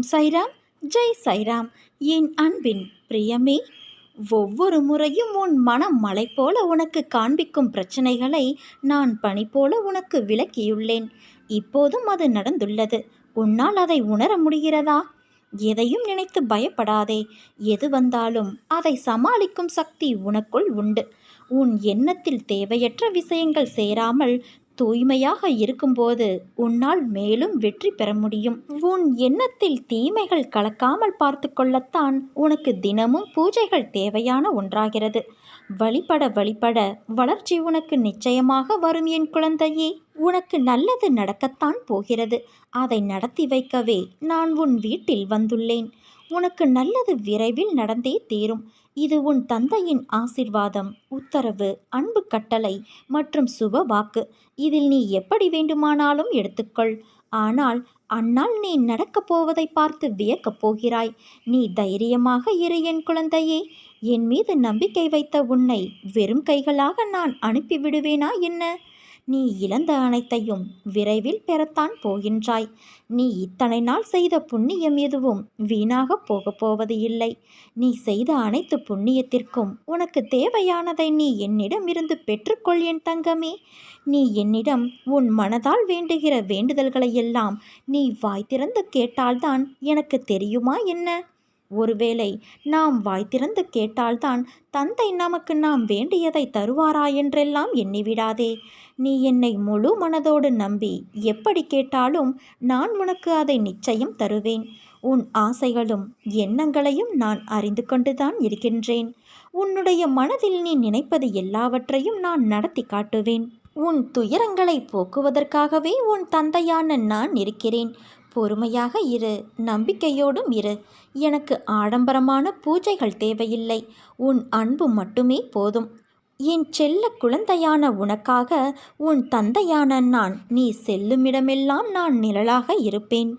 ஓம் சைராம் ஜெய் சைராம். என் அன்பின் பிரியமே ஒவ்வொரு முறையும் உன் மனம் மலை போல உனக்கு காண்பிக்கும் பிரச்சனைகளை நான் பணி போல உனக்கு விளக்கியுள்ளேன். இப்போதும் அது நடந்துள்ளது. உன்னால் அதை உணர முடிகிறதா? எதையும் நினைத்து பயப்படாதே. எது வந்தாலும் அதை சமாளிக்கும் சக்தி உனக்குள் உண்டு. உன் எண்ணத்தில் தேவையற்ற விஷயங்கள் சேராமல் தூய்மையாக இருக்கும்போது உன்னால் மேலும் வெற்றி பெற முடியும். உன் எண்ணத்தில் தீமைகள் கலக்காமல் பார்த்து கொள்ளத்தான் உனக்கு தினமும் பூஜைகள் தேவையான ஒன்றாகிறது. வழிபட வழிபட வளர்ச்சி உனக்கு நிச்சயமாக வரும் என் குழந்தையே. உனக்கு நல்லது நடக்கத்தான் போகிறது. அதை நடத்தி வைக்கவே நான் உன் வீட்டில் வந்துள்ளேன். உனக்கு நல்லது விரைவில் நடந்தே தீரும். இது உன் தந்தையின் ஆசிர்வாதம். உத்தரவு அன்பு கட்டளை மற்றும் சுப வாக்கு. இதில் நீ எப்படி வேண்டுமானாலும் எடுத்துக்கொள். ஆனால் அன்னால் நீ நடக்கப் போவதை பார்த்து வியக்கப் போகிறாய். நீ தைரியமாக இரு என் குழந்தையே. என் மீது நம்பிக்கை வைத்த உன்னை வெறும் கைகளாக நான் அனுப்பிவிடுவேனா என்ன? நீ இழந்த அனைத்தையும் விரைவில் பெறத்தான் போகின்றாய். நீ இத்தனை நாள் செய்த புண்ணியம் எதுவும் வீணாக போகப் போவது இல்லை. நீ செய்த அனைத்து புண்ணியத்திற்கும் உனக்கு தேவையானதை நீ என்னிடம் இருந்து பெற்றுக்கொள் என் தங்கமே. நீ என்னிடம் உன் மனதால் வேண்டுகிற வேண்டுதல்களையெல்லாம் நீ வாய் திறந்து கேட்டால்தான் எனக்கு தெரியுமா என்ன? ஒருவேளை நாம் வாய் திறந்து கேட்டால்தான் தந்தை நமக்கு நாம் வேண்டியதை தருவாரா என்றெல்லாம் எண்ணிவிடாதே. நீ என்னை முழு மனதோடு நம்பி எப்படி கேட்டாலும் நான் உனக்கு அதை நிச்சயம் தருவேன். உன் ஆசைகளும் எண்ணங்களையும் நான் அறிந்து கொண்டுதான் இருக்கின்றேன். உன்னுடைய மனதில் நீ நினைப்பது எல்லாவற்றையும் நான் நடத்தி காட்டுவேன். உன் துயரங்களை போக்குவதற்காகவே உன் தந்தையான நான் இருக்கிறேன். பொறுமையாக இரு நம்பிக்கையோடும் இரு. எனக்கு ஆடம்பரமான பூஜைகள் தேவையில்லை. உன் அன்பு மட்டுமே போதும். என் செல்ல குழந்தையான உனக்காக உன் தந்தையான நான் நீ செல்லுமிடமெல்லாம் நான் நிழலாக இருப்பேன்.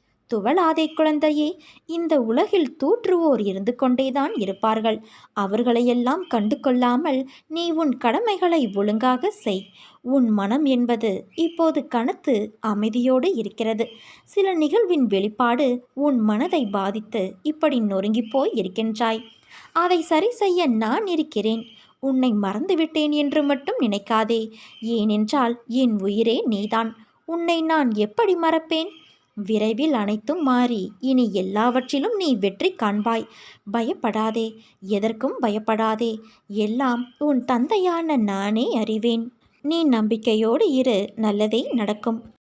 துவளாதே குழந்தையே இந்த உலகில் தூற்றுவோர் இருந்து கொண்டேதான் இருப்பார்கள். அவர்களையெல்லாம் கண்டு கொள்ளாமல் நீ உன் கடமைகளை ஒழுங்காக செய். உன் மனம் என்பது இப்போது கனத்து அமைதியோடு இருக்கிறது. சில நிகழ்வின் வெளிப்பாடு உன் மனதை பாதித்து இப்படி நொறுங்கிப்போய் இருக்கின்றாய். அதை சரி செய்ய நான் இருக்கிறேன். உன்னை மறந்துவிட்டேன் என்று மட்டும் நினைக்காதே. ஏனென்றால் என் உயிரே நீதான். உன்னை நான் எப்படி மறப்பேன்? விரைவில் அனைத்தும் மாறி இனி எல்லாவற்றிலும் நீ வெற்றி காண்பாய். பயப்படாதே எதற்கும் பயப்படாதே எல்லாம் உன் தந்தையான நானே அறிவேன். நீ நம்பிக்கையோடு இரு நல்லதே நடக்கும்.